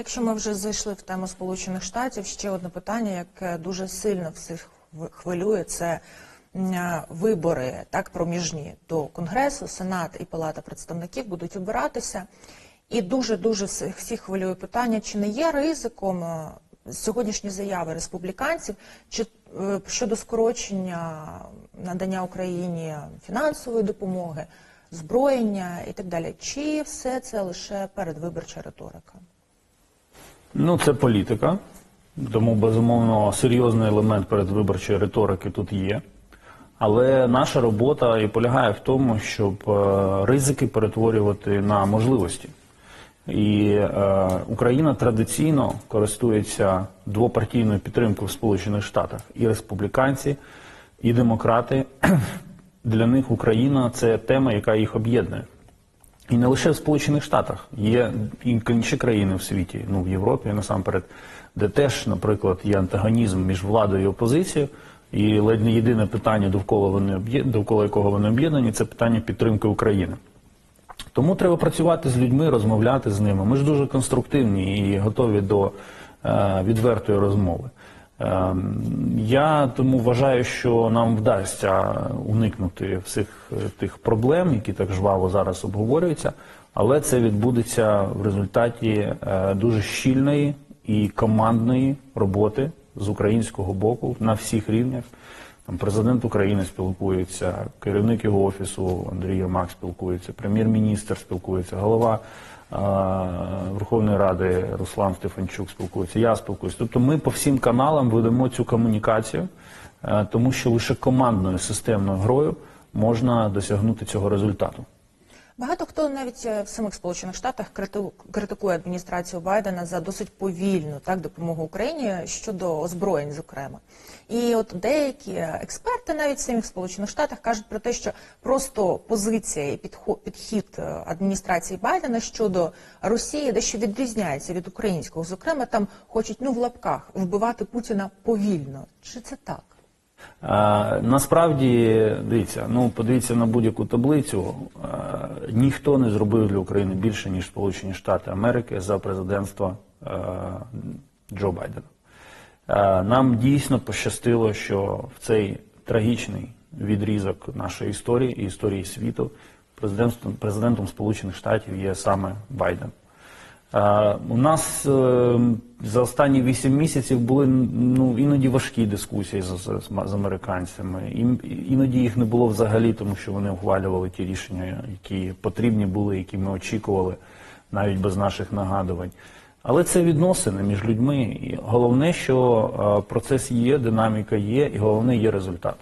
Якщо ми вже зайшли в тему Сполучених Штатів, ще одне питання, яке дуже сильно всіх хвилює, це е, вибори так проміжні до Конгресу, Сенат і Палата представників будуть обиратися. І дуже дуже всіх хвилює питання, чи не є ризиком е, сьогоднішні заяви республіканців чи е, щодо скорочення надання Україні фінансової допомоги, зброєння і так далі. Чи все це лише передвиборча риторика? Ну, це політика, тому безумовно серйозний елемент передвиборчої риторики тут є. Але наша робота і полягає в тому, щоб е, ризики перетворювати на можливості. І е, Україна традиційно користується двопартійною підтримкою в Сполучених Штатах. І республіканці, і демократи. Для них Україна це тема, яка їх об'єднує. І не лише в Сполучених Штатах, є інші країни в світі, ну в Європі насамперед, де теж, наприклад, є антагонізм між владою і опозицією, і ледь не єдине питання, довкола вони довкола якого вони об'єднані, це питання підтримки України. Тому треба працювати з людьми, розмовляти з ними. Ми ж дуже конструктивні і готові до е, відвертої розмови. Е, я тому вважаю, що нам вдасться уникнути всіх е, тих проблем, які так жваво зараз обговорюються, але це відбудеться в результаті е, дуже щільної і командної роботи з українського боку на всіх рівнях. Там президент України спілкується, керівник його офісу Андрій Єрмак спілкується, прем'єр-міністр спілкується, голова е, Верховної Ради Руслан Стефанчук спілкується. Я спілкуюся. Тобто ми по всім каналам ведемо цю комунікацію, е, тому що лише командною системною грою можна досягнути цього результату. Багато хто навіть е, в самих Сполучених Штатах критикує адміністрацію Байдена за досить повільну так допомогу Україні щодо озброєнь, зокрема. І от деякі експерти, навіть в самих Сполучених Штатах, кажуть про те, що просто позиція і підхід е, адміністрації Байдена щодо Росії дещо відрізняється від українського. Зокрема, там хочуть ну в лапках вбивати Путіна повільно. Чи це так? Насправді, дивіться, ну подивіться на будь-яку таблицю. Ніхто не зробив для України більше, ніж Сполучені Штати Америки за президентства е, Джо Байдена. Нам дійсно пощастило, що в цей трагічний відрізок нашої історії і історії світу президентом, президентом Сполучених Штатів є саме Байден. У нас е, за останні вісім місяців були ну іноді важкі дискусії з, з, з американцями. Іноді їх не було взагалі, тому що вони ухвалювали ті рішення, які потрібні були, які ми очікували, навіть без наших нагадувань. Але це відносини між людьми. І головне, що е, процес є, динаміка є, і головне є результат.